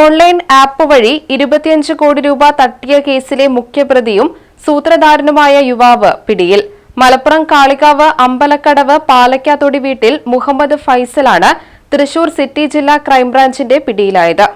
Online app വഴി ഇരുപത്തിയഞ്ച് കോടി രൂപ തട്ടിയ കേസിലെ മുഖ്യപ്രതിയും സൂത്രധാരനുമായ യുവാവ് പിടിയിൽ. മലപ്പുറം കാളികാവ് അമ്പലക്കടവ് പാലക്കാത്തൊടി വീട്ടിൽ മുഹമ്മദ് ഫൈസലാണ് തൃശൂർ സിറ്റി ജില്ലാ ക്രൈംബ്രാഞ്ചിന്റെ പിടിയിലായത്.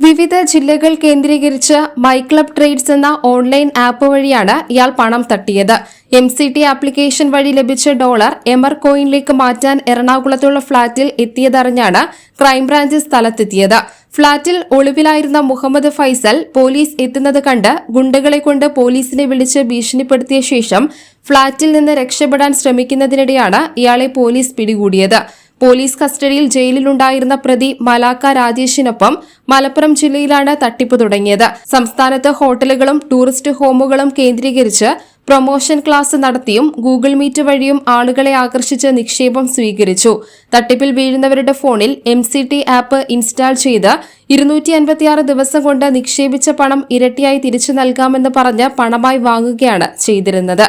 വിവിധ ജില്ലകൾ കേന്ദ്രീകരിച്ച് മൈക്ലബ് ട്രേഡ്സ് എന്ന ഓൺലൈൻ ആപ്പ് വഴിയാണ് ഇയാൾ പണം തട്ടിയത്. എം സി ടി ആപ്ലിക്കേഷൻ വഴി ലഭിച്ച ഡോളർ എമർ കോയിനിലേക്ക് മാറ്റാൻ എറണാകുളത്തുള്ള ഫ്ളാറ്റിൽ എത്തിയതറിഞ്ഞാണ് ക്രൈംബ്രാഞ്ച് സ്ഥലത്തെത്തിയത്. ഫ്ളാറ്റിൽ ഒളിവിലായിരുന്ന മുഹമ്മദ് ഫൈസൽ പോലീസ് എത്തുന്നത് കണ്ട് ഗുണ്ടകളെ കൊണ്ട് പോലീസിനെ വിളിച്ച് ഭീഷണിപ്പെടുത്തിയ ശേഷം ഫ്ളാറ്റിൽ നിന്ന് രക്ഷപ്പെടാൻ ശ്രമിക്കുന്നതിനിടെയാണ് ഇയാളെ പോലീസ് പിടികൂടിയത്. പോലീസ് കസ്റ്റഡിയിൽ ജയിലിലുണ്ടായിരുന്ന പ്രതി മലാക്ക രാജേഷിനൊപ്പം മലപ്പുറം ജില്ലയിലാണ് തട്ടിപ്പ് തുടങ്ങിയത്. സംസ്ഥാനത്ത് ഹോട്ടലുകളും ടൂറിസ്റ്റ് ഹോമുകളും കേന്ദ്രീകരിച്ച് പ്രൊമോഷൻ ക്ലാസ് നടത്തിയും ഗൂഗിൾ മീറ്റ് വഴിയും ആളുകളെ ആകർഷിച്ച് നിക്ഷേപം സ്വീകരിച്ചു. തട്ടിപ്പിൽ വീഴുന്നവരുടെ ഫോണിൽ M C T app install ചെയ്ത് ഇരുന്നൂറ്റി അൻപത്തിയാറ് ദിവസം കൊണ്ട് നിക്ഷേപിച്ച പണം ഇരട്ടിയായി തിരിച്ചു നൽകാമെന്ന് പറഞ്ഞ് പണമായി വാങ്ങുകയാണ് ചെയ്തിരുന്നത്.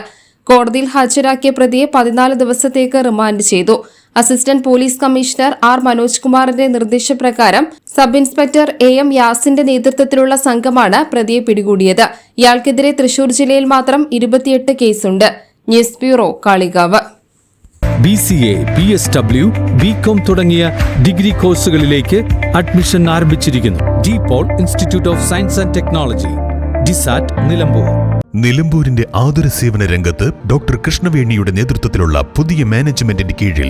കോടതിയിൽ ഹാജരാക്കിയ പ്രതിയെ പതിനാല് ദിവസത്തേക്ക് റിമാൻഡ് ചെയ്തു. Assistant police commissioner R Manoj കുമാറിന്റെ നിർദ്ദേശപ്രകാരം സബ് ഇൻസ്പെക്ടർ എ എം യാസിന്റെ നേതൃത്വത്തിലുള്ള സംഘമാണ് പ്രതിയെ പിടികൂടിയത്. ഇയാൾക്കെതിരെ തൃശൂർ ജില്ലയിൽ മാത്രം ഇരുപത്തിയെട്ട് കേസുണ്ട്. News bureau Kalikavu. B C A B S W B com തുടങ്ങിയ ഡിഗ്രി കോഴ്സുകളിലേക്ക് അഡ്മിഷൻ ആരംഭിച്ചിരിക്കുന്നു. D Paul institute of science and technology DISAT Nilambur. നിലമ്പൂരിന്റെ ആതുര സേവന രംഗത്ത് ഡോക്ടർ കൃഷ്ണവേണിയുടെ നേതൃത്വത്തിലുള്ള പുതിയ മാനേജ്മെന്റിന്റെ കീഴിൽ